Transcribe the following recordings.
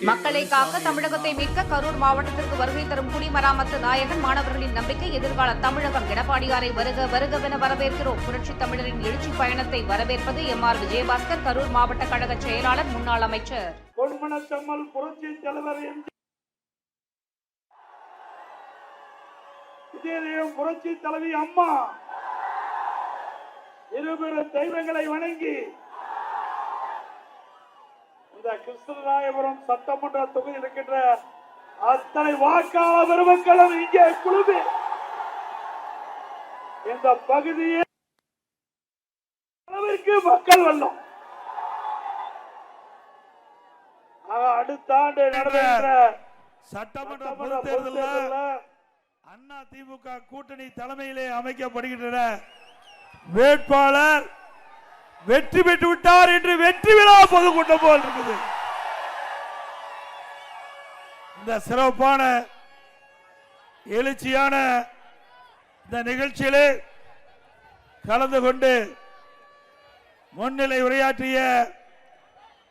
மக்களை காக்க தமிழகத்தை மீட்க கரூர் மாவட்டத்திற்கு வருகை தரும் குடிமராமத்து நாயகன் மாணவர்களின் நம்பிக்கை எதிர்கால தமிழகம் எடப்பாடியாரை வருக வருகவென வரவேற்கிறோம். புரட்சித் தமிழரின் எழுச்சி பயணத்தை வரவேற்பது எம் ஆர் விஜயபாஸ்கர் கரூர் மாவட்ட கழக செயலாளர் முன்னாள் அமைச்சர். புரட்சி தலைவர் புரட்சி தலைவி அம்மா. இருபெரும் தெய்வங்களை வணங்கி இந்த கிருஷ்ணராயபுரம் சட்டமன்ற தொகுதியில் இருக்கின்ற அத்தனை வாக்காளர் பெருமக்களும் இங்கே குழுமி இந்த பகுதியை அளவிற்கு மக்கள் ஆக, அடுத்த ஆண்டு நடைபெற்ற சட்டமன்ற தேர்தலில் தேர்தலில் அண்ணா திமுக கூட்டணி தலைமையிலே அமைக்கப்படுகின்றன. வேட்பாளர் வெற்றி பெற்று விட்டார் என்று வெற்றி விழா பொதுக்கூட்டம் போல் இருக்குது. இந்த சிறப்பான எழுச்சியான இந்த நிகழ்ச்சியிலே கலந்து கொண்டு முன்னிலை உரையாற்றிய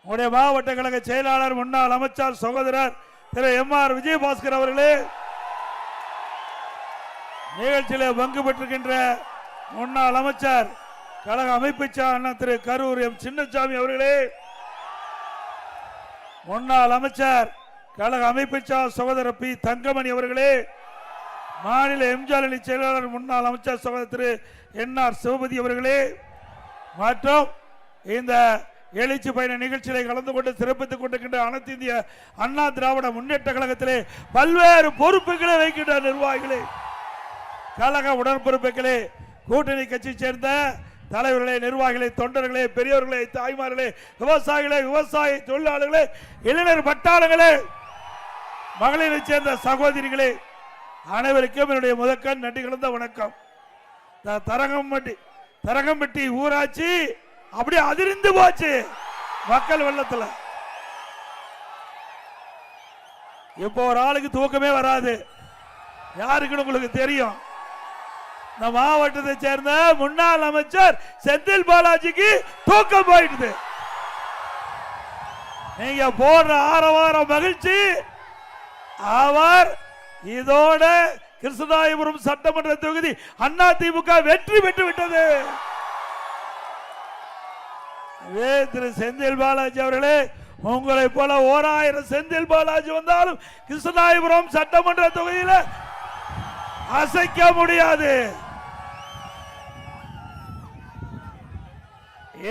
உடைய மாவட்ட கழக செயலாளர் முன்னாள் அமைச்சர் சகோதரர் திரு எம் ஆர் விஜயபாஸ்கர் அவர்களே நிகழ்ச்சியில் பங்கு பெற்றிருக்கின்ற முன்னாள் அமைச்சர் கழக அமைப்பு அண்ணா திரு கரூர் எம். சின்னசாமி அவர்களே. முன்னாள் அமைச்சர் கழக அமைப்பு சகோதரர் பி. தங்கமணி அவர்களே. மாநில எம்ஜிஆர் அணி செயலாளர் முன்னாள் அமைச்சர் சகோதரர் திரு. என் ஆர் சிவபதி அவர்களே. மற்றும் இந்த எழுச்சி பயண நிகழ்ச்சியிலே கலந்து கொண்டு சிறப்பித்துக் கொண்டிருக்கின்ற அனைத்து இந்திய அண்ணா திராவிட முன்னேற்ற கழகத்திலே பல்வேறு பொறுப்புகளை வைக்கின்ற நிர்வாகிகளே. கழக உடன்பொறுப்புகளே கூட்டணி கட்சி சேர்ந்த தலைவர்களே நிர்வாகிகளே தொண்டர்களே பெரியவர்களே தாய்மார்களே விவசாயிகளே விவசாய தொழிலாளர்களே இளைஞர் பட்டாளங்களே மகளிரை சேர்ந்த சகோதரிகளே அனைவருக்கும் என்னுடைய முதற்கண் நன்றி கலந்த வணக்கம். தரங்கம்பட்டி தரங்கம்பட்டி ஊராட்சி அப்படியே அதிர்ந்து போச்சு மக்கள் வெள்ளத்துல. இப்போ ஒரு ஆளுக்கு தூக்கமே வராது. யாருக்குன்னு உங்களுக்கு தெரியும். இந்த மாவட்டத்தை சேர்ந்த முன்னாள் அமைச்சர் செந்தில் பாலாஜிக்கு தூக்கம் போயிடுது. நீங்க போடுற ஆரவார மகிழ்ச்சி அவர் இதோட கிருஷ்ணராயபுரம் சட்டமன்ற தொகுதி அண்ணா திமுக வெற்றி பெற்று விட்டது. வே திரு செந்தில் பாலாஜி அவர்களே உங்களை போல ஓராயிரம் செந்தில் பாலாஜி வந்தாலும் கிருஷ்ணராயபுரம் சட்டமன்ற தொகுதியில் அசைக்க முடியாது.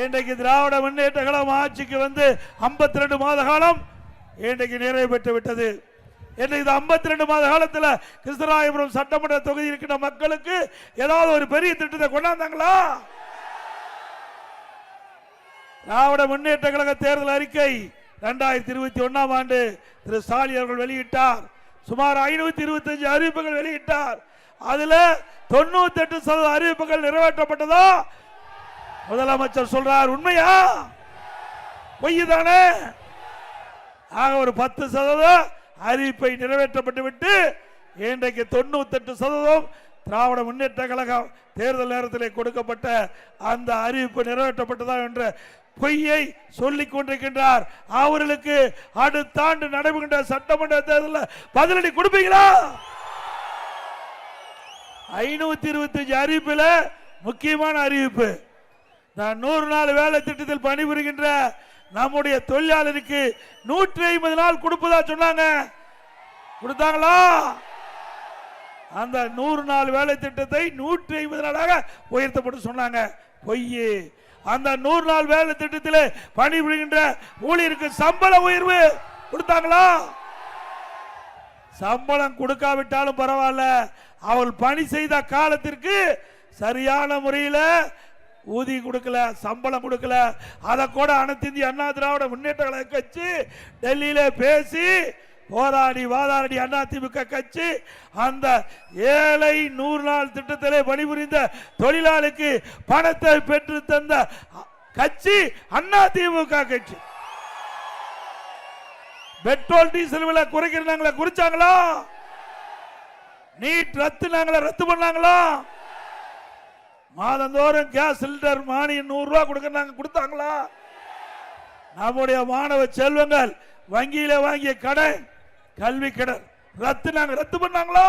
இன்றைக்கு திராவிட முன்னேற்ற கழகம் ஆட்சிக்கு வந்து 52 ரெண்டு மாத காலம் இன்றைக்கு நிறைவு பெற்று விட்டது. இன்றைக்கு ஐம்பத்தி ரெண்டு மாத காலத்தில் கிருஷ்ணராயபுரம் சட்டமன்ற தொகுதி இருக்கின்ற மக்களுக்கு ஏதாவது ஒரு பெரிய திட்டத்தை கொண்டாந்தாங்களா? திராவிட முன்னேற்ற கழக தேர்தல் அறிக்கை ரெண்டாயிரத்தி இருபத்தி ஒன்னாம் ஆண்டு திரு ஸ்டாலின் அவர்கள் வெளியிட்டார். சுமார் ஐநூத்தி இருபத்தஞ்சு அறிவிப்புகள் வெளியிட்டார். அதுல தொண்ணூத்தி எட்டு சதவீத அறிவிப்புகள் நிறைவேற்றப்பட்டதா? முதலமைச்சர் சொல்றார் உண்மையா? பொய் தானே ஆக ஒரு பத்து சதவீதம் அறிவிப்பை நிறைவேற்றப்பட்டு விட்டு இன்றைக்கு தொண்ணூத்தெட்டு சதவீதம் திராவிட முன்னேற்ற கழகம் தேர்தல் நேரத்தில் கொடுக்கப்பட்ட அந்த அறிவிப்பு நிறைவேற்றப்பட்டதா என்ற பொய்யை சொல்லிக் கொண்டிருக்கின்றார். அவர்களுக்கு அடுத்த ஆண்டு நடைபெறுகின்ற சட்டமன்ற தேர்தலில் பதிலடி கொடுப்பீங்களா? ஐநூத்தி இருபத்தஞ்சு அறிவிப்புல முக்கியமான அறிவிப்பு. நான் நூறு நாள் வேலை திட்டத்தில் பணிபுரிகின்ற நம்முடைய தொழிலாளருக்கு நூற்றி ஐம்பது நாள் கொடுப்பதா சொன்னாங்க. கொடுத்தாங்களா? அந்த நூறு நாள் வேலை திட்டத்தை நூற்றி ஐம்பது நாளாக உயர்த்தப்பட்டு சொன்னாங்க. பொய்யே. அந்த நூறு நாள் வேலை திட்டத்தில் பணிபுரிகின்ற ஊழியருக்கு சம்பள உயர்வு கொடுத்தாங்களா? சம்பளம் கொடுக்காவிட்டாலும் பரவாயில்ல. அவள் பணி செய்த காலத்திற்கு சரியான முறையில் ஊதியம் கொடுக்கல சம்பளம் கொடுக்கல. அதை கூட அனைத்து இந்திய அண்ணா திராவிட முன்னேற்ற கழக கட்சி டெல்லியில பேசி போராடி வாதாடி அண்ணா திமுக கட்சி அந்த ஏழை நூறு நாள் திட்டத்திலே பணிபுரிந்த தொழிலாளிக்கு பணத்தை பெற்று தந்த கட்சி அண்ணா திமுக கட்சி. பெட்ரோல் டீசல் விலை குறைக்கிறாங்களா குறிச்சாங்களா? நீட் ரத்து நாங்களா ரத்து பண்ணாங்களா? மாதந்தோறும் கேஸ் சிலிண்டர் மானியம் நூறு கொடுக்க கொடுக்கறாங்க கொடுத்தாங்களா? நம்முடைய மாணவ செல்வங்கள் வங்கியில வாங்கிய கடன் கல்வி கடன் ரத்து நாங்க ரத்து பண்ணாங்களா?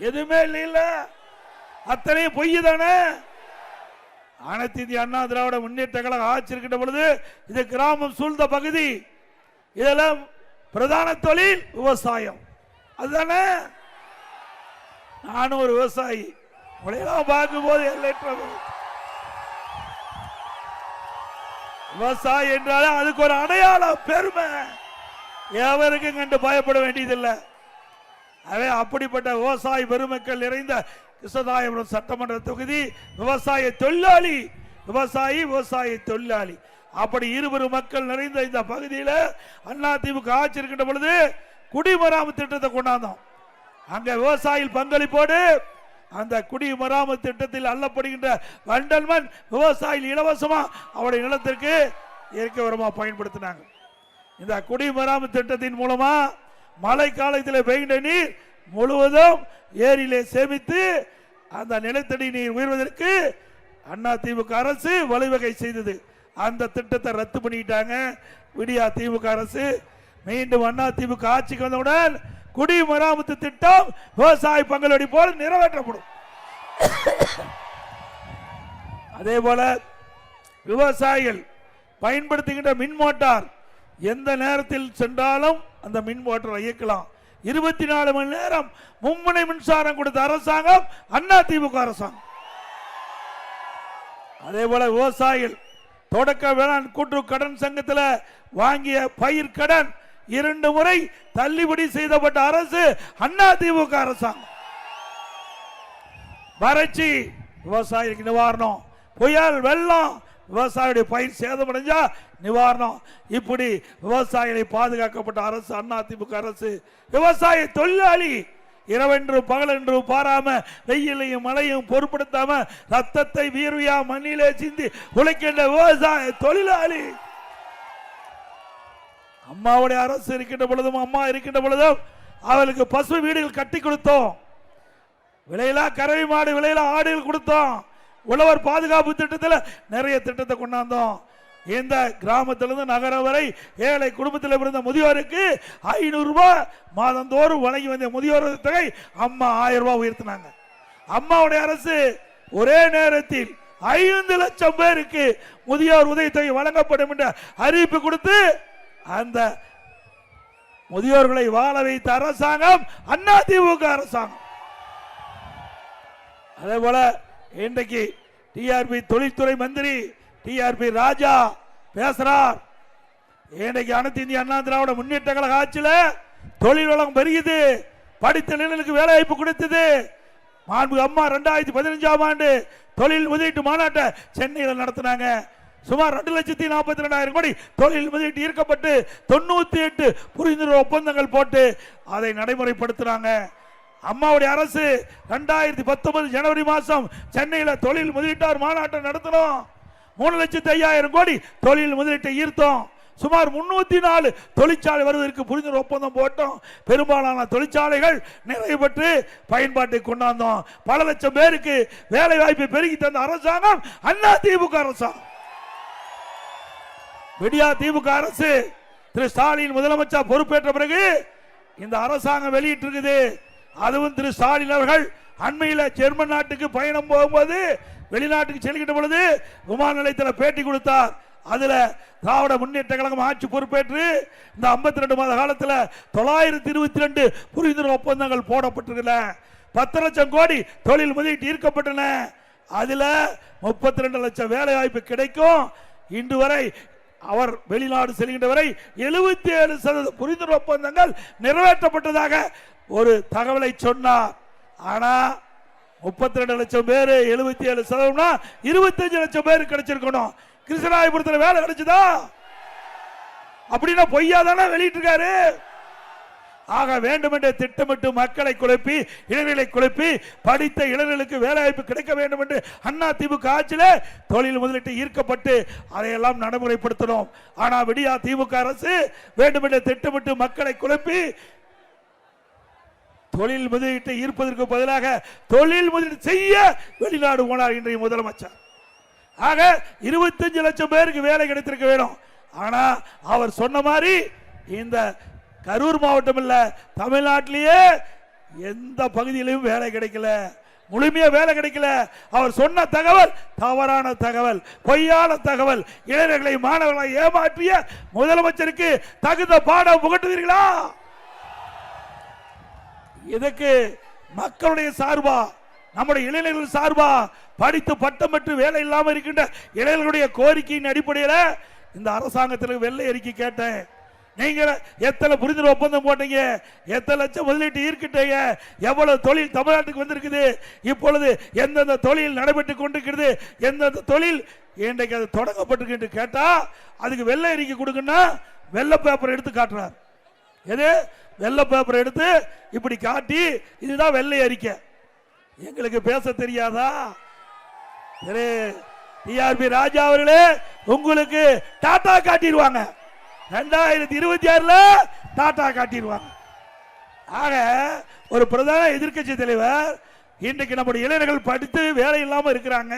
எதுவுமே இல்ல அத்தனையும் பொய் தானே? அனைத்து இந்திய அண்ணா திராவிட முன்னேற்ற கழகம் ஆச்சிருக்கின்ற பொழுது இது கிராமம் சூழ்ந்த பகுதி. இதெல்லாம் பிரதான தொழில் விவசாயம். அதுதானே? நானும் ஒரு விவசாயி. உங்களையெல்லாம் பார்க்கும்போது எல்லையற்ற மகிழ்ச்சி. விவசாயி என்றாலே அதுக்கு ஒரு அடையாளம் பெருமை. எவருக்கும் கண்டு பயப்பட வேண்டியதில்லை. அவே அப்படிப்பட்ட விவசாய பெருமக்கள் நிறைந்த கிருஷ்ணதாயபுரம் சட்டமன்ற தொகுதி விவசாய தொழிலாளி விவசாயி விவசாய தொழிலாளி. அப்படி இருவரு மக்கள் நிறைந்த இந்த பகுதியில் அண்ணா திமுக ஆட்சி இருக்கின்ற பொழுது குடிமராமத்து திட்டத்தை கொண்டாந்தோம். அங்கே விவசாயிகள் பங்களிப்போடு அந்த குடிமராமத்து திட்டத்தில் அள்ளப்படுகின்ற வண்டல்மண் விவசாயிகள் இலவசமாக அவருடைய நிலத்திற்கு இயற்கை உரமாக பயன்படுத்தினாங்க. இந்த குடிமராமத்து திட்டத்தின் மூலமாக மழை காலத்தில் பெய்கின்ற நீர் முழுவதும் ஏரியிலே சேமித்து அந்த நிலத்தடி நீர் உயர்வதற்கு அண்ணா திமுக அரசு வழிவகை செய்தது. அந்த திட்டத்தை ரத்து பண்ணிட்டாங்க. விடியா திமுக அரசு. மீண்டும் அண்ணா திமுக ஆட்சிக்கு வந்தவுடன் குடிமராமத்து திட்டம் விவசாய பங்களிப்பு போல நிறைவேற்றப்படும். அதே போல விவசாயிகள் பயன்படுத்துகின்ற மின் மோட்டார் எந்த நேரத்தில் சென்றாலும் அந்த மின் மோட்டாரை இயக்கலாம். இருபத்தி நாலு மணி நேரம் மும்முனை மின்சாரம் கொடுத்த அரசாங்கம் அண்ணா திமுக அரசாங்கம். அதே போல விவசாயிகள் தொடக்க வேளாண் கூட்டு கடன் சங்கத்தில் வாங்கிய பயிர் கடன் இரண்டு முறை தள்ளுபடி செய்தப்பட்ட அரசு அண்ணா திமுக அரசாங்கம். வறட்சி விவசாயிக்கு நிவாரணம். புயல் வெள்ளம் விவசாயியுடைய பயிர் சேதமடைஞ்சா நிவாரணம். இப்படி விவசாயிகளை பாதுகாக்கப்பட்ட அரசு அண்ணா திமுக அரசு. விவசாய தொழிலாளி இரவென்று பகலென்று பாராம வெயிலையும் மழையும் பொருட்படுத்தாம ரத்தத்தை வீர்வியா மண்ணிலே சிந்தி உழைக்கின்ற விவசாய தொழிலாளி. அம்மாவுடைய அரசு இருக்கின்ற பொழுதும் அம்மா இருக்கின்ற பொழுதும் அவளுக்கு பசு வீடுகள் கட்டி கொடுத்தோம். விலையிலா கறவை மாடு விலையிலா ஆடுகள் கொடுத்தோம். உழவர் பாதுகாப்பு திட்டத்தில் நிறைய திட்டத்தை கொண்டாந்தோம். இந்த கிராமத்திலிருந்து நகரம் வரை ஏழை குடும்பத்தில் இருந்த முதியோருக்கு ஐநூறு ரூபாய் மாதந்தோறும் வழங்கி வந்த முதியோர் தொகை அம்மா ஆயிரம் ரூபாய் உயர்த்தினாங்க. அம்மாவுடைய அரசு ஒரே நேரத்தில் ஐந்து லட்சம் பேருக்கு முதியோர் உதவித்தொகை வழங்கப்படும் என்ற அறிவிப்பு கொடுத்து அந்த முதியோர்களை வாழ வைத்த அரசாங்கம் அண்ணா திமுக அரசாங்கம். அதே போல இன்றைக்கு டிஆர்பி தொழில்துறை மந்திரி டிஆர்பி ராஜா பேசுறார். இன்றைக்கு அனைத்து இந்திய அண்ணா திராவிட முன்னேற்ற கழக ஆட்சியில் தொழில் வளம் பெருகுது. படித்த நிலைகளுக்கு வேலை வாய்ப்பு கொடுத்தது. மாண்பு அம்மா ரெண்டாயிரத்தி பதினஞ்சாம் ஆண்டு தொழில் முதலீட்டு மாநாட்டை சென்னையில் நடத்தினாங்க. சுமார் ரெண்டு லட்சத்தி நாற்பத்தி ரெண்டாயிரம் கோடி தொழில் முதலீட்டு ஈர்க்கப்பட்டு தொண்ணூத்தி எட்டு புரிந்துணர்வு ஒப்பந்தங்கள் போட்டு அதை நடைமுறைப்படுத்துறாங்க. அம்மாவுடைய அரசு ரெண்டாயிரத்தி பத்தொன்பது ஜனவரி மாதம் சென்னையில் தொழில் முதலீட்டார் மாநாட்டை நடத்தினோம். மூணு லட்சத்தி ஐயாயிரம் கோடி தொழில் முதலீட்டை ஈர்த்தோம். சுமார் முன்னூத்தி நாலு தொழிற்சாலை வருவதற்கு புரிந்துணர்வு ஒப்பந்தம் போட்டோம். பெரும்பாலான தொழிற்சாலைகள் நிறைவு பெற்று பயன்பாட்டை கொண்டாந்தோம். பல லட்சம் பேருக்கு வேலை வாய்ப்பை பெருகி தந்த அரசாங்கம் அண்ணா திமுக அரசாங்கம். விடியா திமுக அரசு திரு ஸ்டாலின் முதலமைச்சர் பொறுப்பேற்ற பிறகு இந்த அரசாங்கம் வெளியிட்டிருக்குது. அதுவும் திரு ஸ்டாலின் அவர்கள் அண்மையில் ஜெர்மன் நாட்டுக்கு பயணம் போகும்போது வெளிநாட்டுக்கு செல்கின்ற பொழுது விமான நிலையத்தில் பேட்டி கொடுத்தார். அதில் திராவிட முன்னேற்ற கழகம் ஆட்சி பொறுப்பேற்று இந்த 52 ரெண்டு மாத காலத்தில் தொள்ளாயிரத்தி இருபத்தி ரெண்டு புரிந்துணர்வு ஒப்பந்தங்கள் போடப்பட்டிருக்கல பத்து லட்சம் கோடி தொழில் முதலீட்டு ஈர்க்கப்பட்டன. அதில் முப்பத்தி ரெண்டு லட்சம் வேலை வாய்ப்பு கிடைக்கும். இன்று வரை அவர் வெளிநாடு செல்கின்ற வரை எழுபத்தி ஏழு சதவீத புரிந்துணர்வு ஒப்பந்தங்கள் நிறைவேற்றப்பட்டதாக ஒரு தகவலை சொன்னார். ஆனால் முப்பத்தி ரெண்டு லட்சம் பேர் எழுபத்தி ஏழு சதவீதம்னா இருபத்தஞ்சு லட்சம் பேர் கிடைச்சிருக்கணும். கிருஷ்ணராயபுரத்தில் வேலை கிடைச்சதா? அப்படின்னா பொய்யா தானே வெளியிட்டிருக்காரு? ஆக வேண்டுமென்றே திட்டமிட்டு மக்களை குழப்பி இளைஞர்களை குழப்பி படித்த இளைஞர்களுக்கு வேலைவாய்ப்பு கிடைக்க வேண்டும் என்று அண்ணா திமுக ஆட்சியில் தொழில் முதலீட்டு ஈர்க்கப்பட்டு அதையெல்லாம் நடைமுறைப்படுத்தணும் ஆனா விடியா திமுக அரசு வேண்டுமென்றே திட்டமிட்டு மக்களை குழப்பி தொழில் முதலீட்டை ஈர்ப்பதற்கு பதிலாக தொழில் முதலீடு செய்ய வெளிநாடு போனார் இன்றைய முதலமைச்சர். ஆக இருபத்தஞ்சு லட்சம் பேருக்கு வேலை கிடைத்திருக்க வேணும். ஆனா அவர் சொன்ன மாதிரி இந்த கரூர் மாவட்டம் இல்லை தமிழ்நாட்டிலேயே எந்த பகுதியிலையும் வேலை கிடைக்கல. முழுமையாக வேலை கிடைக்கல. அவர் சொன்ன தகவல் தவறான தகவல். பொய்யான தகவல். இளைஞர்களை மாணவர்களை ஏமாற்றிய முதலமைச்சருக்கு தகுந்த பாடம் புகட்டுவீர்களா? இதுக்கு மக்களுடைய சார்பா? நம்முடைய இளைஞர்கள் சார்பா? படித்து பட்டம் பெற்று வேலை இல்லாமல் இருக்கின்ற இளைஞர்களுடைய கோரிக்கையின் அடிப்படையில் இந்த அரசாங்கத்திற்கு வெள்ளை அறிக்கை கேட்டேன். நீங்கள் எத்தனை புரிந்துணர்வு ஒப்பந்தம் போட்டீங்க? எத்தனை லட்சம் முதலீட்டு ஈர்க்கிட்டீங்க? எவ்வளவு தொழில் தமிழ்நாட்டுக்கு வந்திருக்குது? இப்பொழுது எந்தெந்த தொழில் நடைபெற்று கொண்டிருக்கிறது? எந்தெந்த தொழில் இன்றைக்கு அது தொடங்கப்பட்டிருக்கு கேட்டால் அதுக்கு வெள்ளை அறிக்கை கொடுக்குன்னா வெள்ளை பேப்பர் எடுத்து காட்டுறார். எது? வெள்ளை பேப்பர் எடுத்து இப்படி காட்டி இதுதான் வெள்ளை அறிக்கை. எங்களுக்கு பேச தெரியாதா? திரு டிஆர்பி ராஜா அவர்களே உங்களுக்கு டாட்டா காட்டிடுவாங்க. ரெண்டாயிரத்தி இருபத்தி ஆறுல டாடா காட்டிடுவாங்க. ஆக ஒரு பிரதான எதிர்க்கட்சி தலைவர் இன்றைக்கு நம்முடைய இளைஞர்கள் படித்து வேலை இல்லாமல் இருக்கிறாங்க.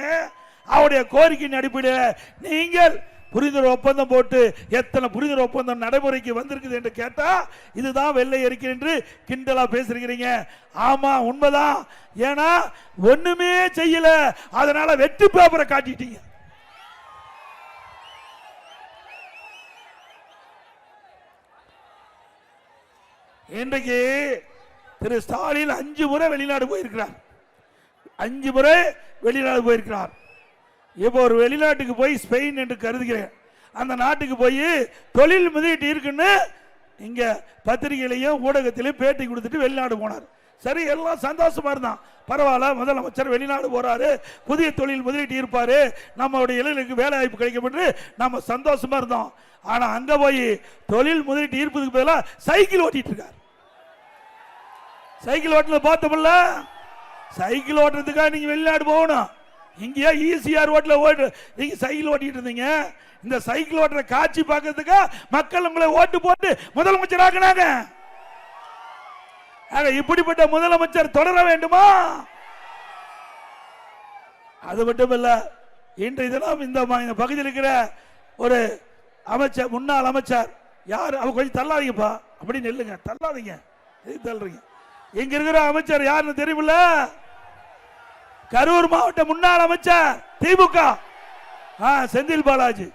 அவருடைய கோரிக்கையின் அடிப்படையில் நீங்கள் புரிந்துணர்வு ஒப்பந்தம் போட்டு எத்தனை புரிந்துணர்வு ஒப்பந்தம் நடைமுறைக்கு வந்திருக்குது என்று கேட்டால் இதுதான் வெள்ளை அறிக்கை என்று கிண்டலாக பேசுறீங்க ஆமாம் உண்மைதான். ஏன்னா ஒன்றுமே செய்யலை. அதனால் வெற்றி பேப்பரை காட்டிட்டீங்க. இன்றைக்கு திரு ஸ்டாலின் அஞ்சு முறை வெளிநாடு போயிருக்கிறார். அஞ்சு முறை வெளிநாடு போயிருக்கிறார். இப்போ ஒரு வெளிநாட்டுக்கு போய் ஸ்பெயின் என்று கருதுகிறேன். அந்த நாட்டுக்கு போய் தொழில் முதலீட்டு இருக்குன்னு இங்கே பத்திரிகையிலையும் ஊடகத்திலையும் பேட்டி கொடுத்துட்டு வெளிநாடு போனார். சரி எல்லாம் சந்தோஷமா இருந்தான். பரவாயில்ல முதலமைச்சர் வெளிநாடு போறாரு. புதிய தொழில் முதலீட்டு இருப்பாரு. நம்மளுடைய இளைஞருக்கு வேலை வாய்ப்பு கிடைக்கும் என்று நம்ம சந்தோஷமா இருந்தோம். ஆனா அங்க போய் தொழில் முதலீட்டு ஈர்ப்பதுக்கு பதிலாக சைக்கிள் ஓட்டிட்டு இருக்கார். சைக்கிள் ஓட்டுறது பார்த்தோம்ல சைக்கிள் ஓட்டுறதுக்காக நீங்க வெளிநாடு போகணும். இங்கேயா ஈஸியார் ஓட்டில் ஓட்டு நீங்க சைக்கிள் ஓட்டிட்டு இருந்தீங்க. இந்த சைக்கிள் ஓட்டுற காட்சி பார்க்கறதுக்கா மக்கள் உங்களை ஓட்டு போட்டு முதலமைச்சர் ஆக்குனாங்க. இப்படிப்பட்ட முதலமைச்சர் தொடர வேண்டுமா? அது மட்டும் இல்ல இன்றைய தினம் இந்த பகுதியில் இருக்கிற ஒரு அமைச்சர் முன்னாள் அமைச்சர் யார்? அவர் கொஞ்சம் தள்ளாதீங்கப்பா. அப்படி நெல்லுங்க தள்ளாதீங்க. தள்ளுறீங்க? இங்க இருக்கிற அமைச்சர் யாருன்னு தெரியுமில்ல? கரூர் மாவட்ட முன்னாள் அமைச்சர் திமுக. ஆ செந்தில் பாலாஜி.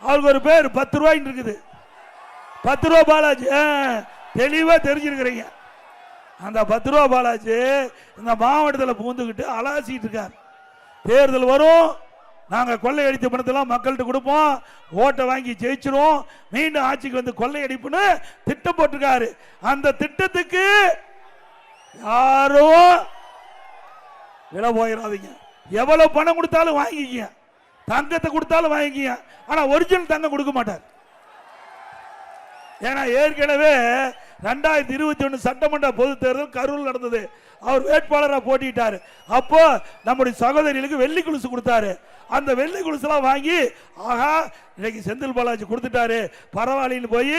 அவருக்கு ஒரு பேர் பத்து ரூபாய்ன்னு இருக்குது. பத்து ரூபா பாலாஜி. ஆ, தெளிவா தெரிஞ்சிருக்கிறீங்க. அந்த பத்து ரூபா பாலாஜி இந்த மாவட்டத்தில் பூந்துக்கிட்டு அலாசிட்டு இருக்கார். தேர்தல் வரும். நாங்கள் கொள்ளையடித்த பணத்தெல்லாம் மக்கள்கிட்ட கொடுப்போம். ஓட்டை வாங்கி ஜெயிச்சிரும் மீண்டும் ஆட்சிக்கு வந்து கொள்ளையடிப்புன்னு திட்டம் போட்டிருக்காரு அந்த திட்டத்துக்கு யாரும் விலை போயிடாதீங்க எவ்வளோ பணம் கொடுத்தாலும் வாங்கிக்கிங்க. தங்கத்தை கொடுத்தாலும் வாங்கிக்கிங்க. ஆனால் ஒரிஜினல் தங்கம் கொடுக்க மாட்டார். ஏன்னா ஏற்கனவே ரெண்டாயிரத்தி இருபத்தி ஒன்று சட்டமன்ற பொது தேர்தல் கரூர் நடந்தது. அவர் வேட்பாளராக போட்டிட்டாரு அப்போ நம்முடைய சகோதரிகளுக்கு வெள்ளி குலுசு கொடுத்தாரு. அந்த வெள்ளி குலுசுலாம் வாங்கி ஆகா இன்னைக்கு செந்தில் பாலாஜி கொடுத்துட்டாரு. பரவாயில்லன்னு போய்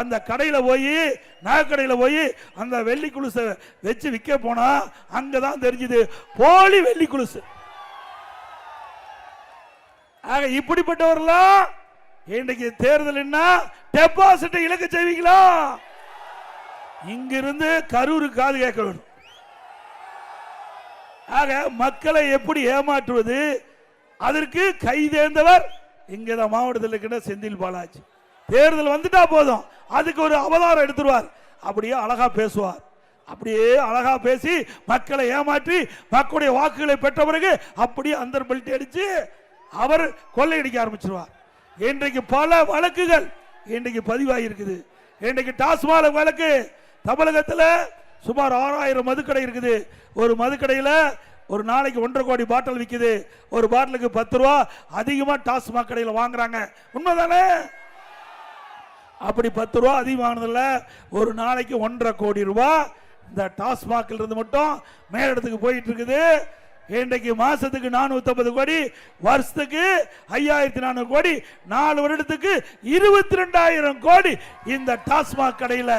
அந்த கடையில் போய் நகைக்கடையில் போய் அந்த வெள்ளி குலுசை வச்சு விற்க போனால் அங்கே தான் தெரிஞ்சுது போலி வெள்ளி குலுசு. ஆக இப்படிப்பட்டவர்களாம் இன்றைக்கு தேர்தல் என்ன? டெபாசிட்டை இழக்க செய்வீங்களா? இங்கிருந்து கரூர் காது கேட்க வேண்டும். ஆக மக்களை எப்படி ஏமாற்றுவது? அதற்கு கைதேர்ந்தவர் இங்கே மாவட்டத்தில் இருக்கின்ற செந்தில் பாலாஜி. தேர்தல் வந்துட்டா போதும். அதுக்கு ஒரு அவதாரம் எடுத்துருவார். அப்படியே அழகா பேசுவார். அப்படியே அழகா பேசி மக்களை ஏமாற்றி மக்களுடைய வாக்குகளை பெற்ற பிறகு அப்படியே அந்த பெல்ட் அடிச்சு அவர் கொள்ளையடிக்க ஆரம்பிச்சிருவார். இன்றைக்கு பல வழக்குகள் இன்றைக்கு பதிவாகி இருக்குது இன்றைக்கு டாஸ்மாக வழக்கு தமிழகத்தில் சுமார் ஆறாயிரம் மதுக்கடை இருக்குது. ஒரு மதுக்கடையில் ஒரு நாளைக்கு ஒன்றரை கோடி பாட்டில் விற்குது ஒரு பாட்டிலுக்கு பத்து ரூபா அதிகமாக டாஸ்மாக் கடையில் வாங்குறாங்க. உண்மைதானே? அப்படி பத்து ரூபா அதிகமானதில்ல ஒரு நாளைக்கு ஒன்றரை கோடி ரூபா இந்த டாஸ்மாக்ல இருந்து மட்டும் மேலிடத்துக்கு போயிட்டு இருக்குது. இன்றைக்கு மாசத்துக்கு நானூத்தி கோடி வருஷத்துக்கு ஐயாயிரத்தி நானூறு கோடி நாலு வருடத்துக்கு இருபத்தி ரெண்டாயிரம் கோடி இந்த டாஸ்மாக் கடையில்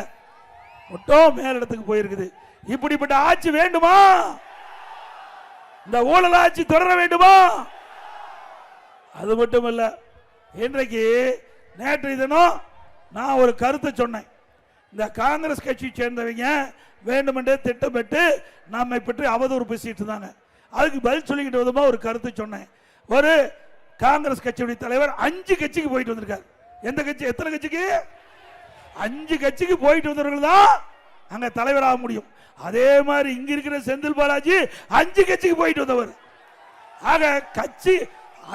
மட்டும் மேலிடத்துக்கு போயிருக்குது. இப்படிப்பட்ட ஆட்சி வேண்டுமா? இந்த ஊழல் ஆட்சி தொடர வேண்டுமா? அது மட்டும் இல்ல இன்றைக்கு நேற்று தினம் நான் ஒரு கருத்தை சொன்னேன். இந்த காங்கிரஸ் கட்சி சேர்ந்தவங்க வேண்டுமென்றே திட்டமிட்டு நம்மை பற்றி அவதூறு பேசிட்டு இருந்தாங்க. அதுக்கு பதில் சொல்லிக்கிட்டு விதமா ஒரு கருத்து சொன்னேன். ஒரு காங்கிரஸ் கட்சியுடைய தலைவர் அஞ்சு கட்சிக்கு போயிட்டு வந்திருக்காரு. எந்த கட்சி? எத்தனை கட்சிக்கு? அஞ்சு கட்சிக்கு போயிட்டு வந்தவர்கள் தான் அங்க தலைவராக முடியும். அதே மாதிரி இங்க இருக்கிற செந்தில் பாலாஜி அஞ்சு கட்சிக்கு போயிட்டு வந்தவர். ஆக கட்சி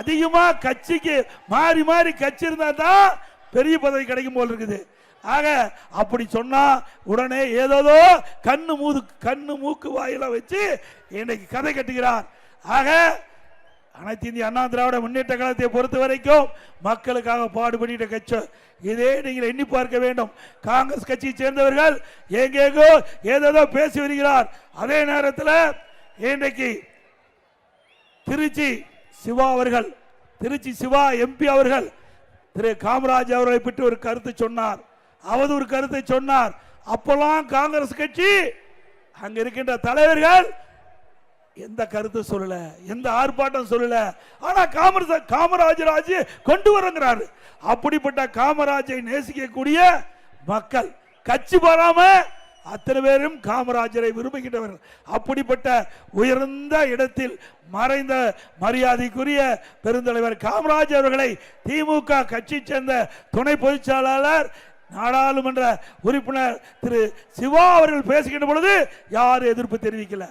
அதிகமா கட்சிக்கு மாறி மாறி கட்சி இருந்தா தான் பெரிய பதவி கிடைக்கும் போல் இருக்குது. ஆக அப்படி சொன்னா உடனே ஏதோதோ கண்ணு மூது கண்ணு மூக்கு வாயில வச்சு இன்னைக்கு கதை கட்டுகிறார். ஆக அனைத்து இந்திய அண்ணா திராவிட முன்னேற்ற கழகத்தை பொறுத்த வரைக்கும் மக்களுக்காக பாடுபடிட்ட கட்சி. இதே நீங்கள் எண்ணி பார்க்க வேண்டும். காங்கிரஸ் கட்சியை சேர்ந்தவர்கள் எங்கெங்கோ ஏதேதோ பேசி வருகிறார். அதே நேரத்தில் இன்றைக்கு திருச்சி சிவா அவர்கள் திருச்சி சிவா எம்பி அவர்கள் திரு காமராஜ் அவர்களை பற்றி ஒரு கருத்து சொன்னார். அவது ஒரு கருத்தை சொன்னார். அப்பெல்லாம் காங்கிரஸ் கட்சி அங்க இருக்கின்ற தலைவர்கள் எந்த கருத்து சொல்லல எந்த ஆர்ப்பாட்டம் சொல்லல. ஆனா காமராஜ காமராஜர் ஆட்சி கொண்டு வரங்கிறாரு. அப்படிப்பட்ட காமராஜை நேசிக்கக்கூடிய மக்கள் கட்சி பாராம அத்தனை பேரும் காமராஜரை விரும்புகின்றவர்கள். அப்படிப்பட்ட உயர்ந்த இடத்தில் மறைந்த மரியாதைக்குரிய பெருந்தலைவர் காமராஜர் அவர்களை திமுக கட்சி சேர்ந்த துணை பொதுச்செயலாளர் நாடாளுமன்ற உறுப்பினர் திரு சிவா அவர்கள் பேசுகின்ற பொழுது யாரும் எதிர்ப்பு தெரிவிக்கல.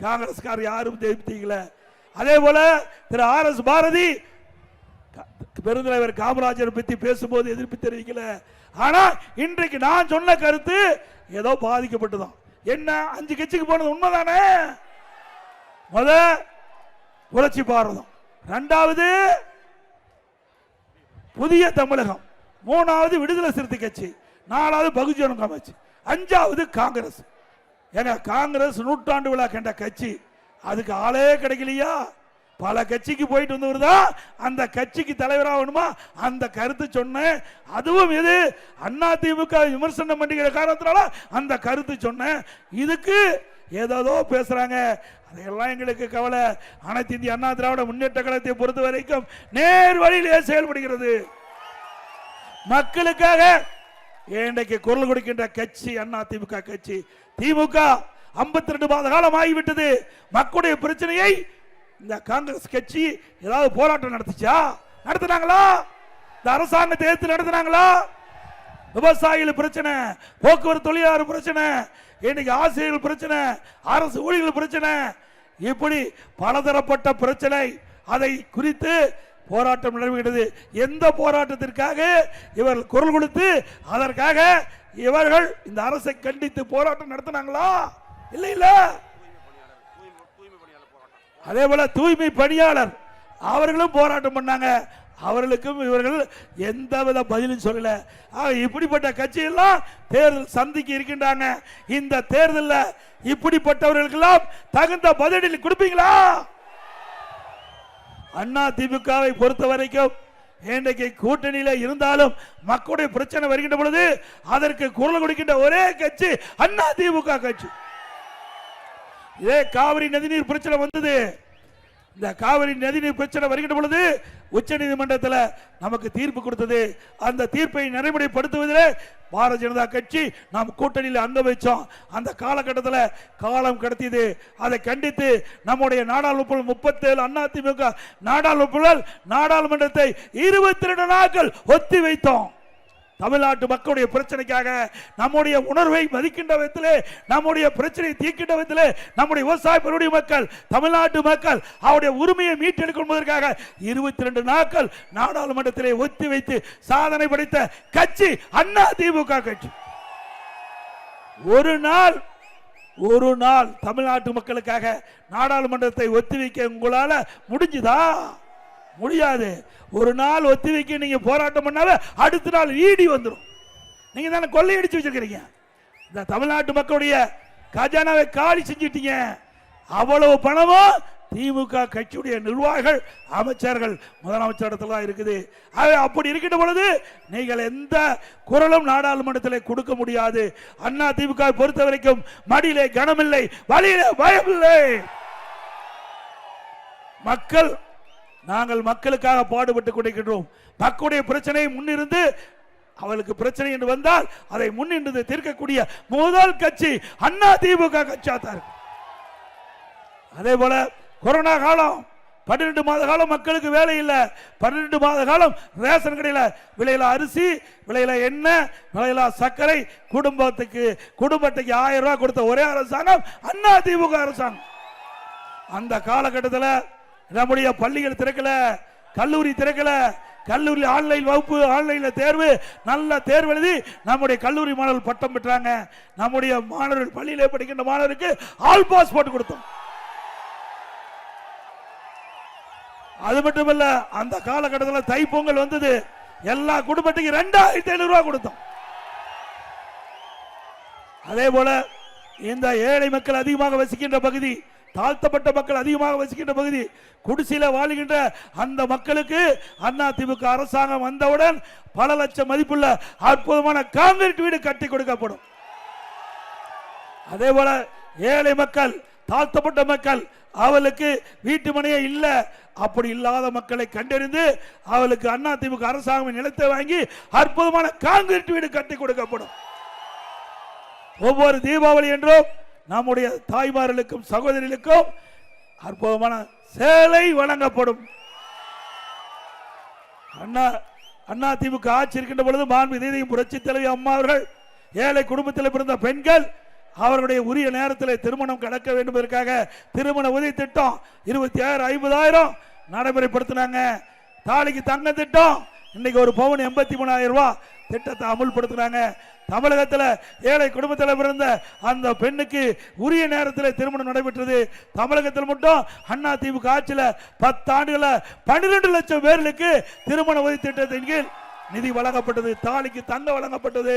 காங்கிரஸ்கார் யாரும் தெரிவித்தீங்கள அதே போல திரு ஆர் எஸ் பாரதி பெருந்தலைவர் காமராஜர் பத்தி பேசும்போது எதிர்ப்பு தெரிவிக்கல. ஆனா இன்றைக்கு நான் சொன்ன கருத்து ஏதோ பாதிக்கப்பட்டுதான் என்ன அஞ்சு கட்சிக்கு போனது உண்மைதானே? முத புரட்சி பாரதம். ரெண்டாவது புதிய தமிழகம். மூணாவது விடுதலை சிறுத்தை கட்சி. நாலாவது பகுஜன கட்சி. அஞ்சாவது காங்கிரஸ். ஏங்க காங்கிரஸ் நூற்றாண்டு விழா கண்ட கட்சி. அதுக்கு ஆளே கிடைக்கலையா? பல கட்சிக்கு போயிட்டு வந்தவர் தான் அந்த கட்சிக்கு தலைவராகணுமா அந்த கருத்து சொன்னேன். அதுவும் இது அண்ணா திமுக விமர்சனம் பண்ணிக்கிற காரணத்தினால அந்த கருத்து சொன்னேன். இதுக்கு ஏதோ பேசுறாங்க. அதையெல்லாம் எங்களுக்கு கவலை. அனைத்து இந்திய அண்ணா திராவிட முன்னேற்ற கழகத்தை பொறுத்த வரைக்கும் நேர் வழியிலே செயல்படுகிறது. மக்களுக்காக இன்றைக்கு குரல் கொடுக்கின்ற கட்சி அண்ணா திமுக கட்சி. திமுக 52 ரெண்டு மாத காலம் ஆகிவிட்டது. மக்களுடைய பிரச்சனையை இந்த காங்கிரஸ் கட்சி ஏதாவது போராட்டம் நடத்துச்சா? நடத்தினாங்களா? இந்த அரசாங்கத்தை எதிர்த்து நடத்தினாங்களா? விவசாயிகள் பிரச்சனை போக்குவரத்து தொழிலாளர் பிரச்சனை இன்னைக்கு ஆசிரியர்கள் பிரச்சனை அரசு ஊழியர்கள் பிரச்சனை. இப்படி பலதரப்பட்ட பிரச்சனை. அதை குறித்து போராட்டம் நிலவுகிறது எந்த போராட்டத்திற்காக இவர்கள் குரல் கொடுத்து அதற்காக இவர்கள் இந்த அரசை கண்டித்து போராட்டம் நடத்தினாங்களா? இல்லை இல்ல. அதே போல தூய்மை பணியாளர் அவர்களும் போராட்டம் பண்ணாங்க. அவர்களுக்கும் இவர்கள் எந்தவித பதிலும் சொல்லல. ஆக இப்படிப்பட்ட கட்சியெல்லாம் தேர்தல் சந்திக்க இருக்கின்றாங்க. இந்த தேர்தலில் இப்படிப்பட்டவர்களுக்கெல்லாம் தகுந்த பதிலடி கொடுப்பீங்களா? அண்ணா திமுகவை பொறுத்த வரைக்கும் இன்றைக்கு கூட்டணியில இருந்தாலும் மக்களுடைய பிரச்சனை வருகின்ற பொழுது அதற்கு குரல் கொடுக்கின்ற ஒரே கட்சி அண்ணா திமுக கட்சி. இதே காவிரி நதிநீர் பிரச்சனை வந்தது. இந்த காவிரி நதிநீர் பிரச்சனை வருகின்ற பொழுது உச்ச நீதிமன்றத்தில் நமக்கு தீர்ப்பு கொடுத்தது. அந்த தீர்ப்பை நடைமுறைப்படுத்துவதில் பாரதிய ஜனதா கட்சி நாம் கூட்டணியில் அங்க வச்சோம். அந்த காலகட்டத்தில் காலம் கடத்தியது. அதை கண்டித்து நம்முடைய நாடாளுமன்ற முப்பத்தேழு அதிமுக நாடாளுமன்ற நாடாளுமன்றத்தை இருபத்தி ரெண்டு நாட்கள் ஒத்தி வைத்தோம். தமிழ்நாட்டு மக்களுடைய பிரச்சனைக்காக நம்முடைய உணர்வை மதிக்கின்ற விதத்திலே நம்முடைய பிரச்சனையை தீர்க்கின்ற விதத்திலே நம்முடைய விவசாய பெருடைய மக்கள் தமிழ்நாட்டு மக்கள் அவருடைய உரிமையை மீட்டெடுக்கும்பதற்காக இருபத்தி ரெண்டு நாட்கள் நாடாளுமன்றத்திலே ஒத்தி வைத்து சாதனை படைத்த கட்சி அண்ணா திமுக கட்சி. ஒரு நாள் ஒரு நாள் தமிழ்நாட்டு மக்களுக்காக நாடாளுமன்றத்தை ஒத்திவைக்க உங்களால் முடிஞ்சுதா? முடியாது. ஒரு நாள் ஒத்திவைக்க நீங்கள் போராட்டம் பண்ணாவே அடுத்த நாள் ஈடி வந்துடும் நீங்கள் தானே கொள்ளையடிச்சு வச்சிருக்கிறீங்க. இந்த தமிழ்நாட்டு மக்களுடைய கஜானாவை காலி செஞ்சிட்டீங்க. அவ்வளவு பணமும் திமுக கட்சியுடைய நிர்வாகிகள் அமைச்சர்கள் முதலமைச்சர் இடத்துல தான் இருக்குது. அது அப்படி இருக்கின்ற பொழுது நீங்கள் எந்த குரலும் நாடாளுமன்றத்தில் கொடுக்க முடியாது. அண்ணா திமுக பொறுத்த வரைக்கும் மடியிலே கனமில்லை வழியிலே பயமில்லை. மக்கள் நாங்கள் மக்களுக்காக பாடுபட்டு கொண்டிருக்கின்றோம். மக்களுடைய பிரச்சனையை முன்னிருந்து அவளுக்கு பிரச்சனை என்று வந்தால் அதை முன்னின்று தீர்க்கக்கூடிய முதல் கட்சி அண்ணா திமுக கட்சியாக இருக்கு அதே போல கொரோனா காலம் பன்னிரெண்டு மாத காலம் மக்களுக்கு வேலை இல்லை. பன்னிரெண்டு மாத காலம் ரேஷன் கடையில் விலையில அரிசி விலையில எண்ணெய் விலையில சர்க்கரை குடும்பத்துக்கு குடும்பத்துக்கு ஆயிரம் ரூபாய் கொடுத்த ஒரே அரசாங்கம் அண்ணா திமுக அரசாங்கம். அந்த காலகட்டத்தில் நம்முடைய பள்ளிகள் திறக்கல கல்லூரி திறக்கல கல்லூரி ஆன்லைன் வகுப்பு ஆன்லைன்ல தேர்வு நல்ல தேர்வு எழுதி நம்முடைய கல்லூரி மாணவர்கள் பட்டம் பெற்றாங்க. நம்முடைய மாணவர்கள் பள்ளியிலே படிக்கின்ற மாணவருக்கு ஆல் பாஸ் போட்டு கொடுத்தோம். அது மட்டுமல்ல அந்த காலகட்டத்தில் தைப்பொங்கல் வந்தது. எல்லா குடும்பத்துக்கும் ரெண்டாயிரத்தி ஐநூறு ரூபாய் கொடுத்தோம். அதே போல இந்த ஏழை மக்கள் அதிகமாக வசிக்கின்ற பகுதி தாழ்த்தப்பட்ட மக்கள் அதிகமாக வசிக்கின்ற பகுதி குடிசையில வாழுகின்ற அந்த மக்களுக்கு அண்ணா அரசாங்கம் வந்தவுடன் பல லட்சம் மதிப்புள்ள அற்புதமான காங்கிரீட் வீடு கட்டி கொடுக்கப்படும். அதே போல ஏழை மக்கள் தாழ்த்தப்பட்ட மக்கள் அவளுக்கு வீட்டு மனையே இல்ல. அப்படி இல்லாத மக்களை கண்டறிந்து அவளுக்கு அண்ணா திமுக அரசாங்கம் நிலத்தை வாங்கி அற்புதமான காங்கிரீட் வீடு கட்டி கொடுக்கப்படும். ஒவ்வொரு தீபாவளி என்றும் நம்முடைய தாய்மார்களுக்கும் சகோதரிகளுக்கும் அற்புதமான சேலை வழங்கப்படும். அண்ணா அண்ணா திமுக ஆட்சி இருக்கின்ற பொழுது மாண்பு நீதியும் புரட்சி தலைவி அம்மா அவர்கள் ஏழை குடும்பத்தில் பிறந்த பெண்கள் அவர்களுடைய உரிய நேரத்தில் திருமணம் கடக்க வேண்டும் என்பதற்காக திருமண உதவி திட்டம் இருபத்தி ஆயிரம் ஐம்பதாயிரம் நடைமுறைப்படுத்தினாங்க. தாலிக்கு தங்க திட்டம் இன்னைக்கு ஒரு பவுன் எண்பத்தி மூணாயிரம் ரூபாய் திட்டத்தை அமுல்படுத்தினாங்க தமிழகத்தில் ஏழை குடும்பத்தில் பிறந்த அந்த பெண்ணுக்கு உரிய நேரத்தில் திருமணம் நடைபெற்றது. தமிழகத்தில் மட்டும் அண்ணா திமுக ஆட்சியில் பத்து ஆண்டுகளில் பன்னிரெண்டு லட்சம் பேர்களுக்கு திருமண உதவி திட்டத்தின் கீழ் நிதி வழங்கப்பட்டது. தாலிக்கு தங்க வழங்கப்பட்டது.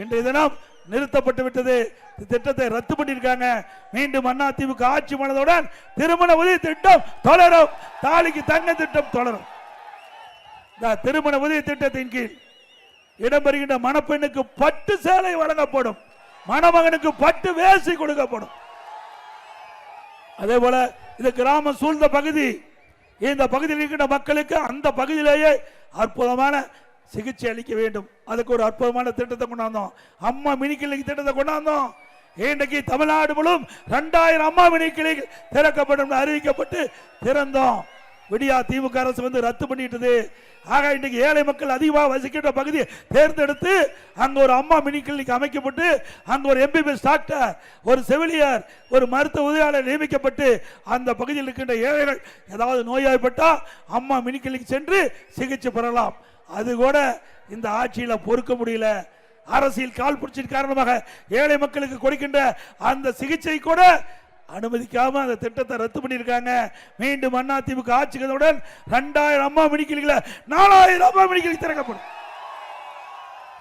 இன்றைய தினம் நிறுத்தப்பட்டு விட்டது. திட்டத்தை ரத்து பண்ணியிருக்காங்க. மீண்டும் அண்ணா திமுக ஆட்சி மனதுடன் திருமண உதவி திட்டம் தொடரும். தாலிக்கு தங்க திட்டம் தொடரும். திருமண உதவி திட்டத்தின் கீழ் இடம்பெறுகின்ற மணப்பெண்ணுக்கு பட்டு சேலை வழங்கப்படும். மணமகனுக்கு பட்டு வேசி கொடுக்கப்படும். அதே போல இது கிராமம் சூழ்ந்த பகுதி. இந்த பகுதியில் இருக்கின்ற மக்களுக்கு அந்த பகுதியிலேயே அற்புதமான சிகிச்சை அளிக்க வேண்டும். அதுக்கு ஒரு அற்புதமான திட்டத்தை கொண்டாந்தோம். அம்மா மினி கிளினிக் திட்டத்தை கொண்டாந்தோம். இன்றைக்கு தமிழ்நாடு முழுவதும் ரெண்டாயிரம் அம்மா மினி கிளினிக் திறக்கப்படும் அறிவிக்கப்பட்டு திறந்தோம். விடியா திமுக அரசு வந்து ரத்து பண்ணிட்டது. ஆக இன்னைக்கு ஏழை மக்கள் அதிகமாக வசிக்கின்ற பகுதியை தேர்ந்தெடுத்து அங்க ஒரு அம்மா மினி கிளினிக் அமைக்கப்பட்டு அங்க ஒரு எம்பிபிஎஸ் டாக்டர் ஒரு செவிலியர் ஒரு மருத்துவ உதவியாளர் நியமிக்கப்பட்டு அந்த பகுதியில் இருக்கின்ற ஏழைகள் ஏதாவது நோயாய்ப்பட்டால் அம்மா மினி கிளினிக் சென்று சிகிச்சை பெறலாம். அது கூட இந்த ஆட்சியில் பொறுக்க முடியல. அரசியல் கால் பிடிச்சின் காரணமாக ஏழை மக்களுக்கு கொடுக்கின்ற அந்த சிகிச்சை கூட அனுமதிக்காம அந்த திட்டத்தை ரத்து பண்ணியிருக்காங்க. மீண்டும் அண்ணா திமுக ஆட்சிகளுடன் ரெண்டாயிரம் அம்மா மினிக்கிளிகளை நாலாயிரம் அம்மா மினிக்கிளி திறக்கப்படும்.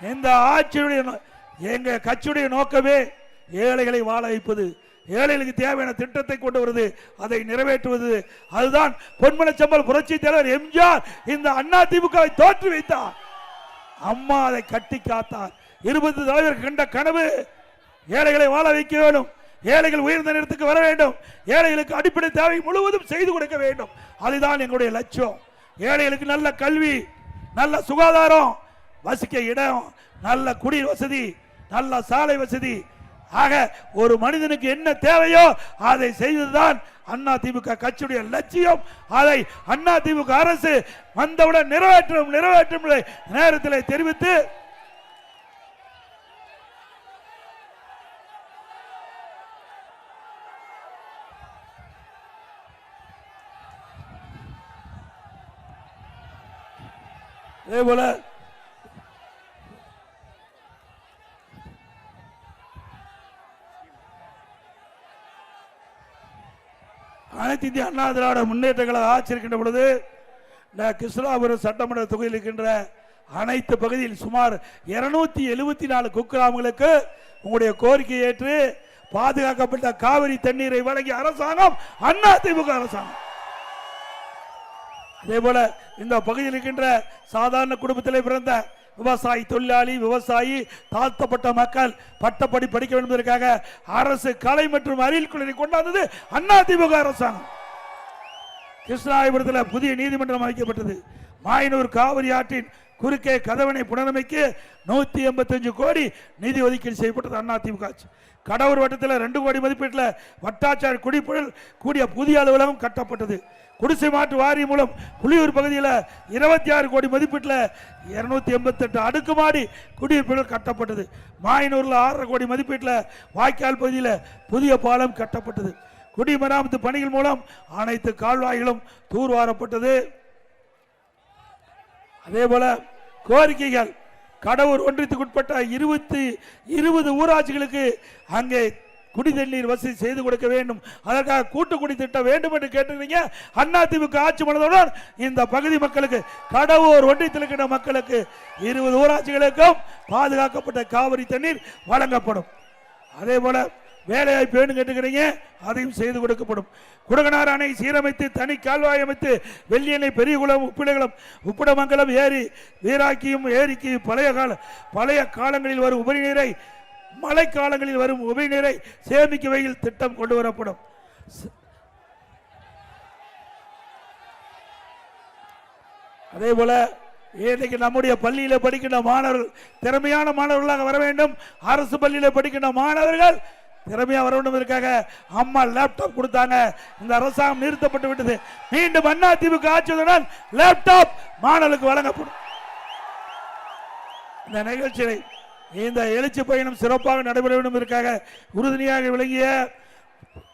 இந்த ஆட்சியுடைய நோ- எங்க கட்சியுடைய நோக்கமே ஏழைகளை வாழ வைப்பது. ஏழைகளுக்கு தேவையான திட்டத்தை கொண்டு வருது அதை நிறைவேற்றுவது. அதுதான் பொன்மனச்சம்பல் புரட்சி தலைவர் எம்ஜிஆர் இந்த அண்ணா திமுகவை தோற்று வைத்தார். அம்மா அதை கட்டி காத்தார். இருபது தலைவர் கண்ட கனவு ஏழைகளை வாழ வைக்க வேண்டும். ஏழைகள் உயர்ந்த நேரத்துக்கு வர வேண்டும். ஏழைகளுக்கு அடிப்படை தேவை முழுவதும் செய்து கொடுக்க வேண்டும். அதுதான் எங்களுடைய லட்சியம். ஏழைகளுக்கு நல்ல கல்வி நல்ல சுகாதாரம் வசிக்க இடம் நல்ல குடிநீர் வசதி நல்ல சாலை வசதி. ஆக ஒரு மனிதனுக்கு என்ன தேவையோ அதை செய்ததுதான் அண்ணா திமுக கட்சியுடைய லட்சியம். அதை அண்ணா திமுக அரசு வந்தவுடன் நிறைவேற்றும் நிறைவேற்றும் நேரத்தில் தெரிவித்து அதே போல. அனைத்து இந்திய அண்ணா திராவிட முன்னேற்ற கழக ஆட்சி இருக்கின்ற பொழுது கிருஷ்ணாபுரம் சட்டமன்ற தொகுதியில் இருக்கின்ற அனைத்து பகுதியில் சுமார் இருநூத்தி எழுபத்தி நாலு குக்கிராமங்களுக்கு உங்களுடைய கோரிக்கை ஏற்று பாதுகாக்கப்பட்ட காவிரி தண்ணீரை வழங்கிய அரசாங்கம் அண்ணா திமுக அரசாங்கம். அதே போல இந்த பகுதியில் இருக்கின்ற சாதாரண குடும்பத்தில் பிறந்த விவசாயி தொழிலாளி விவசாயி தாழ்த்தப்பட்ட மக்கள் பட்டப்படி படிக்க வேண்டும் என்பதற்காக அரசு கலை மற்றும் அறிவியல் குழுவை கொண்டாந்தது அண்ணா திமுக அரசாங்கம். கிருஷ்ணாயபுரத்தில் புதிய நீதிமன்றம் அமைக்கப்பட்டது. மாயனூர் காவிரி ஆற்றின் குறுக்கே கதவணை புனரமைக்க நூற்றி எண்பத்தஞ்சு கோடி நிதி ஒதுக்கீடு செய்யப்பட்டது அதிமுக ஆட்சி கடவுர் வட்டத்தில் ரெண்டு கோடி மதிப்பீட்டில் வட்டாட்சியர் குடிப்புழல் கூடிய புதிய அலுவலகம் கட்டப்பட்டது. குடிசை மாற்று வாரியம் மூலம் புலியூர் பகுதியில் இருபத்தி ஆறு கோடி மதிப்பீட்டில் இருநூத்தி எண்பத்தெட்டு அடுக்குமாடி குடியிருப்புகள் கட்டப்பட்டது. மாயனூரில் ஆறரை கோடி மதிப்பீட்டில் வாய்க்கால் பகுதியில் புதிய பாலம் கட்டப்பட்டது. குடிமராமத்து பணிகள் மூலம் அனைத்து கால்வாய்களும் தூர்வாரப்பட்டது. அதே போல கோரிக்கைகள் கடவுர் ஒன்றியத்துக்கு உட்பட்ட இருபத்தி இருபது ஊராட்சிகளுக்கு அங்கே குடி தண்ணீர் வசதி செய்து கொடுக்க வேண்டும். அதற்காக கூட்டு குடி திட்டம் வேண்டும் என்று கேட்டுக்கிறீங்க அண்ணா திமுக ஆட்சி பண்ணதுடன் இந்த பகுதி மக்களுக்கு கடவுர் ஒன்றியத்தில் இருக்கிற மக்களுக்கு இருபது ஊராட்சிகளுக்கும் பாதுகாக்கப்பட்ட காவிரி தண்ணீர் வழங்கப்படும். அதே போல வேலைவாய்ப்பு வேணும் கேட்டுக்கிறீங்க அதையும் செய்து கொடுக்கப்படும். குடகனார் அணை சீரமைத்து தனி கால்வாய் அமைத்து வெள்ளியணை பெரியகுளம் உப்பிடகுளம் உப்பிடமங்கலம் ஏரி வீராக்கியும் ஏரிக்கு பழைய கால பழைய காலங்களில் வரும் உபரி மழைக்காலங்களில் மழை காலங்களில் வரும் உபரிநீரை சேமிக்க வகையில் திட்டம் கொண்டு வரப்படும் அதே போல இன்றைக்கு நம்முடைய பள்ளியில் படிக்கின்ற மாணவர்கள் திறமையான மாணவர்களாக வர வேண்டும். அரசு பள்ளியில் படிக்கின்ற மாணவர்கள் திறமையாக வர வேண்டும் இதற்காக அம்மா லேப்டாப் கொடுத்தாங்க. இந்த அரசாங்கம் நிறுத்தப்பட்டு விட்டது. மீண்டும் அண்ணா திமுக ஆட்சியுடன் லேப்டாப் மாணவர்களுக்கு வழங்கப்படும். இந்த நிகழ்ச்சியை இந்த எழுச்சி பயணம் சிறப்பாக நடைபெற வேண்டும் இருக்காக உறுதுணையாக விளங்கிய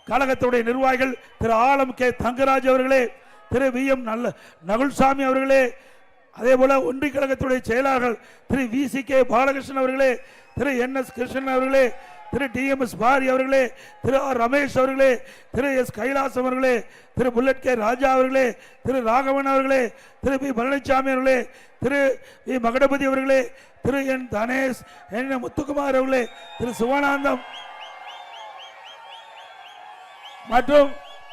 கழகத்துடைய நிர்வாகிகள் திரு ஆலம் கே தங்கராஜ் அவர்களே திரு வி எம் நல்ல நகுல்சாமி அவர்களே அதே போல ஒன்றிய கழகத்துடைய செயலாளர்கள் திரு வி சி கே பாலகிருஷ்ணன் அவர்களே திரு என் எஸ் கிருஷ்ணன் அவர்களே திரு டி எம் எஸ் பாரி அவர்களே திரு ஆர் ரமேஷ் அவர்களே திரு எஸ் கைலாஸ் அவர்களே திரு புல்லட் கே ராஜா அவர்களே திரு ராகவன் அவர்களே திரு பி பழனிசாமி அவர்களே திரு வி மகடபதி அவர்களே திரு என் தனேஷ் என் முத்துக்குமார் அவர்களே திரு சிவானந்தம். மற்றும்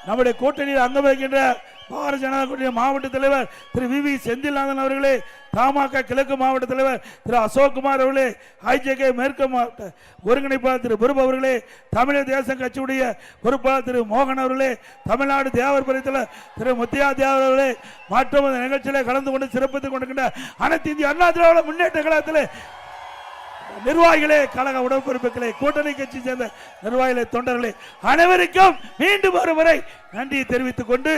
நம்முடைய கூட்டணியில் அங்கம் வகிக்கின்ற பாரதிய ஜனதா கூட்டணி மாவட்ட தலைவர் திரு வி வி செந்தில்நாதன் அவர்களே தமாக கிழக்கு மாவட்ட தலைவர் திரு அசோக்குமார் அவர்களே ஐஜேகே மேற்கு மாவட்ட ஒருங்கிணைப்பாளர் திரு பிரபு அவர்களே தமிழர் தேசம் கட்சியுடைய பொறுப்பாளர் திரு மோகன் அவர்களே தமிழ்நாடு தேவர் பரித்தலைவர் திரு முத்தியா தேவர் அவர்களே மற்றும் இந்த நிகழ்ச்சியில கலந்து கொண்டு சிறப்பித்துக் கொண்டிருக்கின்ற அனைத்து இந்திய அண்ணா திராவிட முன்னேற்ற கழகத்தில் நிர்வாகிகளே கழக உடற்பொறுப்புகளே கூட்டணி கட்சி சேர்ந்த நிர்வாகிகளே தொண்டர்களே அனைவருக்கும் மீண்டும் ஒருமுறை நன்றியை தெரிவித்துக் கொண்டு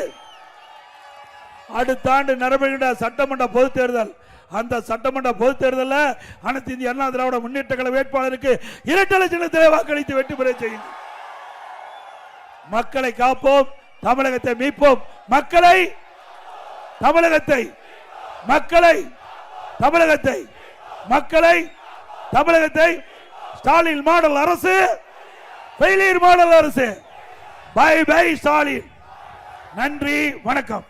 அடுத்த ஆண்டு நடைபெறுகின்ற சட்டமன்ற பொதுத் தேர்தல். அந்த சட்டமன்ற பொதுத் தேர்தலில் அனைத்து இந்திய அண்ணா திராவிட முன்னேற்ற கழக வேட்பாளருக்கு இரட்டை சின்னத்திலே வாக்களித்து வெற்றி பெற செய்யும். மக்களை காப்போம் தமிழகத்தை மீட்போம். மக்களை தமிழகத்தை மக்களை தமிழகத்தை மக்களை தமிழகத்தை. ஸ்டாலின் மாடல் அரசு ஃபெயிலியர் மாடல் அரசு. Bye bye Stalin. நன்றி வணக்கம்.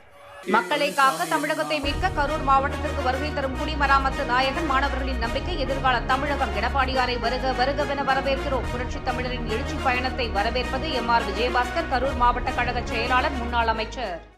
மக்களை காக்க தமிழகத்தை மீட்க கரூர் மாவட்டத்திற்கு வருகை தரும் குடிமராமத்து நாயகன் மாணவர்களின் நம்பிக்கை எதிர்கால தமிழகம் எடப்பாடியாரை வருக வருகவென வரவேற்கிறோம். புரட்சி தமிழரின் எழுச்சி பயணத்தை வரவேற்பது எம் ஆர் விஜயபாஸ்கர் கரூர் மாவட்ட கழக செயலாளர் முன்னாள் அமைச்சர்.